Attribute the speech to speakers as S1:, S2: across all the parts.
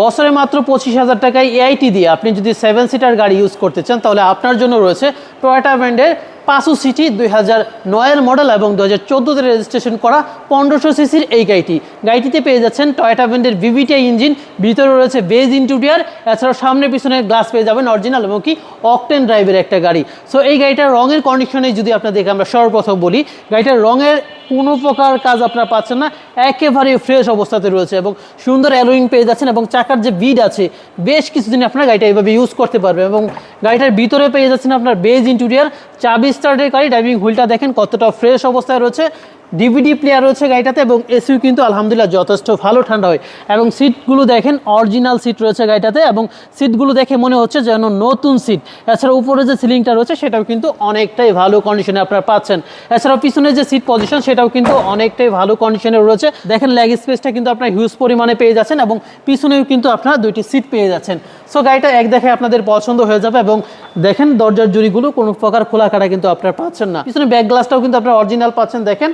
S1: বছরে মাত্র পঁচিশ হাজার টাকায় এআইটি দিয়ে আপনি যদি সেভেন সিটার গাড়ি ইউজ করতে চান, তাহলে আপনার জন্য রয়েছে টয়োটা ব্র্যান্ডের পাসু সিটি, দুই হাজার নয়ের মডেল এবং দু হাজার চোদ্দোতে রেজিস্ট্রেশন করা পনেরোশো সিসির এই গাড়িটি। গাড়িটিতে পেয়ে যাচ্ছেন টয়োটা ব্র্যান্ডের ভিভিটিআই ইঞ্জিন ভিতরে রয়েছে বেজ ইন্টুরিয়ার এছাড়াও সামনে পিছনে গ্লাস পেয়ে যাবেন অরিজিনাল এবং কি অকটেন ড্রাইভের একটা গাড়ি। সো এই গাড়িটার রঙের কন্ডিশনে যদি আপনাদেরকে আমরা সর্বপ্রথম বলি, গাড়িটার রঙের কোনো প্রকার কাজ আপনারা পাচ্ছেন না, একেবারে ফ্রেশ অবস্থাতে রয়েছে এবং সুন্দর অ্যালোয়িং পেয়ে যাচ্ছেন এবং চাকার যে বিড আছে, বেশ কিছুদিন আপনার গাড়িটা এইভাবে ইউজ করতে পারবেন এবং গাড়িটার ভিতরে পেয়ে যাচ্ছেন আপনার বেজ ইন্টেরিয়ার চাবি স্টার্টের গাড়ি ড্রাইভিং হুইলটা দেখেন কতটা ফ্রেশ অবস্থায় রয়েছে। ডিভিডি প্লেয়ার রয়েছে গাড়িটাতে এবং এসিও কিন্তু আলহামদুলিল্লাহ যথেষ্ট ভালো ঠান্ডা হয়। এবং সিটগুলো দেখেন অরিজিনাল সিট রয়েছে গাড়িটাতে এবং সিটগুলো দেখে মনে হচ্ছে যেন নতুন সিট এছাড়া উপরে যে সিলিংটা রয়েছে সেটাও কিন্তু অনেকটাই ভালো কন্ডিশনে আপনারা পাচ্ছেন। এছাড়াও পিছনে যে সিট পজিশন সেটাও কিন্তু অনেকটাই ভালো কন্ডিশনে রয়েছে। দেখেন লেগ স্পেসটা কিন্তু আপনার হিউজ পরিমাণে পেয়ে যাচ্ছেন এবং পিছনেও কিন্তু আপনারা দুইটি সিট পেয়ে যাচ্ছেন। সো গাড়িটা এক দেখে আপনাদের পছন্দ হয়ে যাবে এবং দেখেন দরজার জুড়িগুলো কোনো প্রকার খোলা কাটা কিন্তু আপনারা পাচ্ছেন না। পিছনে ব্যাক গ্লাসটাও কিন্তু আপনারা অরিজিনাল পাচ্ছেন। দেখেন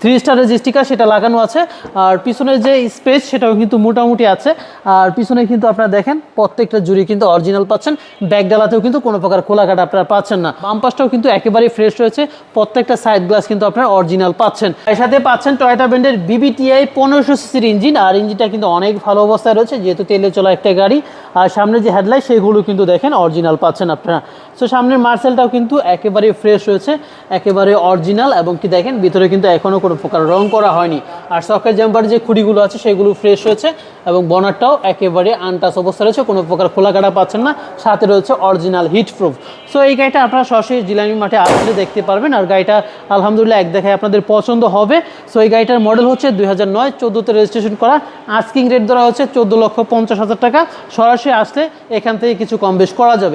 S1: থ্রি স্টারের যে স্টিকার সেটা লাগানো আছে। আর পিছনের যে স্পেস সেটাও কিন্তু মোটামুটি আছে। আর পিছনে কিন্তু আপনারা দেখেন, প্রত্যেকটা জুড়ি কিন্তু অরিজিনাল পাচ্ছেন। ব্যাক ডালাতেও কিন্তু কোনো প্রকার খোলা আপনারা পাচ্ছেন না। বাম পাশটাও কিন্তু একেবারেই ফ্রেশ রয়েছে। প্রত্যেকটা সাইড গ্লাস কিন্তু আপনারা অরিজিনাল পাচ্ছেন। এর সাথে পাচ্ছেন টয়োটা ব্র্যান্ডের বিবিটিআই পনেরোশো সিসির ইঞ্জিন আর ইঞ্জিনটা কিন্তু অনেক ভালো অবস্থায় রয়েছে, যেহেতু তেলে চলা একটা গাড়ি। আর সামনে যে হেডলাইট সেগুলো কিন্তু দেখেন অরিজিনাল পাচ্ছেন আপনারা। সো সামনের মার্সেলটাও কিন্তু একেবারেই ফ্রেশ রয়েছে, একেবারে অরিজিনাল এবং কি দেখেন, ভিতরে কিন্তু এখনও কোনো প্রকার রং করা হয়নি। আর সকের জাম্পার যে খুঁড়িগুলো আছে, সেগুলো ফ্রেশ হয়েছে এবং বনারটাও একেবারে আনটাস অবস্থা রয়েছে, কোনো প্রকার খোলা কাটা পাচ্ছেন না। সাথে রয়েছে অরিজিনাল হিট প্রুফ সো এই গাড়িটা আপনারা সরাসরি জিলামি মাঠে আসলে দেখতে পারবেন। আর গাড়িটা আলহামদুলিল্লাহ এক দেখায় আপনাদের পছন্দ হবে। সো এই গাড়িটার মডেল হচ্ছে দুই হাজার নয়, চোদ্দোতে রেজিস্ট্রেশন করা। আস্কিং রেট ধরা হচ্ছে চোদ্দ লক্ষ পঞ্চাশ হাজার টাকা। সরাসরি আসলে এখান থেকে কিছু কম বেশ করা যাবে।